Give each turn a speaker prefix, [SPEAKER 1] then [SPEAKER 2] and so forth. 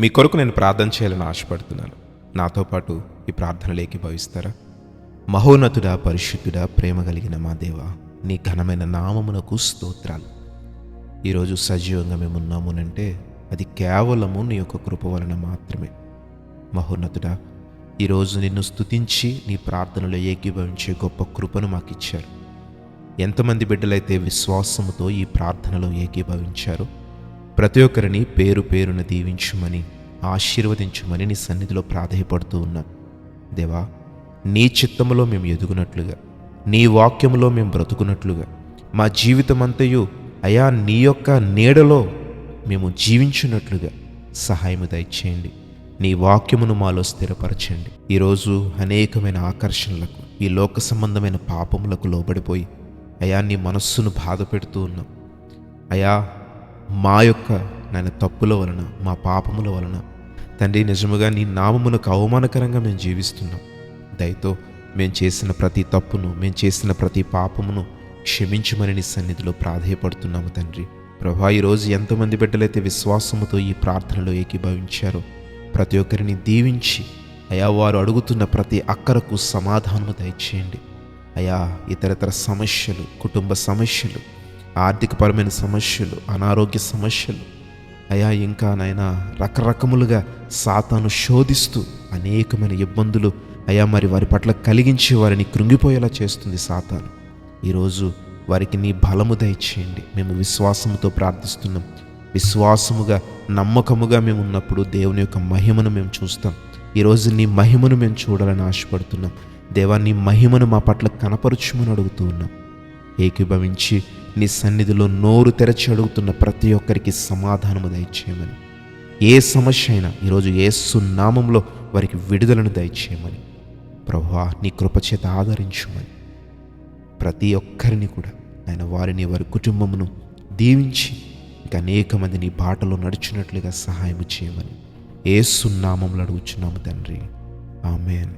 [SPEAKER 1] మీ కొరకు నేను ప్రార్థన చేయాలని ఆశపడుతున్నాను. నాతో పాటు ఈ ప్రార్థనలోకి భవిస్తారా? మహోన్నతుడా పరిశుద్ధుడా ప్రేమ కలిగిన మా దేవ నీ ఘనమైన నామమునకు స్తోత్రాలు. ఈరోజు సజీవంగా మేము ఉన్నామునంటే అది కేవలము నీ యొక్క కృప వలన మాత్రమే. మహోన్నతుడా ఈరోజు నిన్ను స్తుతించి నీ ప్రార్థనలో ఏకీభవించే గొప్ప కృపను మాకు ఇచ్చారు ఎంతమంది బిడ్డలైతే విశ్వాసముతో ఈ ప్రార్థనలో ఏకీభవించారో ప్రతి ఒక్కరిని పేరు పేరున దీవించుమని ఆశీర్వదించుమని నీ సన్నిధిలో ప్రాధేయపడుతూ ఉన్నా. దేవా నీ చిత్తములో మేము ఎదుగునట్లుగా నీ వాక్యములో మేము బ్రతుకున్నట్లుగా మా జీవితమంతయు అయా నీ యొక్క నీడలో మేము జీవించున్నట్లుగా సహాయము దయచేయండి. నీ వాక్యమును మాలో స్థిరపరచండి. ఈరోజు అనేకమైన ఆకర్షణలకు ఈ లోక సంబంధమైన పాపములకు లోబడిపోయి అయా నీ మనస్సును బాధ పెడుతూ ఉన్నాం. అయా మా యొక్క నాయన తప్పుల వలన మా పాపముల వలన. తండ్రి నిజముగా నీ నామమునకు అవమానకరంగా మేము జీవిస్తున్నాం. దయతో మేము చేసిన ప్రతి తప్పును మేము చేసిన ప్రతి పాపమును క్షమించమని నీ సన్నిధిలో ప్రాధేయపడుతున్నాము తండ్రి. ప్రభా ఈరోజు ఎంతమంది బిడ్డలైతే విశ్వాసముతో ఈ ప్రార్థనలో ఏకీభవించారో ప్రతి ఒక్కరిని దీవించి అయా వారు అడుగుతున్న ప్రతి అక్కరకు సమాధానము దయచేయండి. అయా ఇతరతర సమస్యలు కుటుంబ సమస్యలు ఆర్థికపరమైన సమస్యలు అనారోగ్య సమస్యలు. అయా ఇంకా నాయన రకరకములుగా సాతాను శోధిస్తూ అనేకమైన ఇబ్బందులు అయా మరి వారి పట్ల కలిగించి వారిని కృంగిపోయేలా చేస్తుంది సాతాను. ఈరోజు వారికి నీ బలము దయచేయండి. మేము విశ్వాసముతో ప్రార్థిస్తున్నాం. విశ్వాసముగా నమ్మకముగా మేము ఉన్నప్పుడు దేవుని యొక్క మహిమను మేము చూస్తాం. ఈరోజు నీ మహిమను మేము చూడాలని ఆశపడుతున్నాం. దేవా నీ మహిమను మా పట్ల కనపరుచుమని అడుగుతూ ఉన్నాం. ఏకీభవించి నీ సన్నిధిలో నోరు తెరచి అడుగుతున్న ప్రతి ఒక్కరికి సమాధానము దయచేయమని. ఏ సమస్య అయినా ఈరోజు ఏ సున్నామంలో వారికి విడుదలను దయచేయమని. ప్రభా నీ కృపచేత ఆదరించమని. ప్రతి ఒక్కరిని కూడా ఆయన వారిని వారి కుటుంబమును దీవించి ఇంకా అనేక మంది నీ బాటలో నడిచినట్లుగా సహాయం చేయమని. ఏ సున్నామంలో అడుగుచున్నాము తండ్రి. ఆమెన్.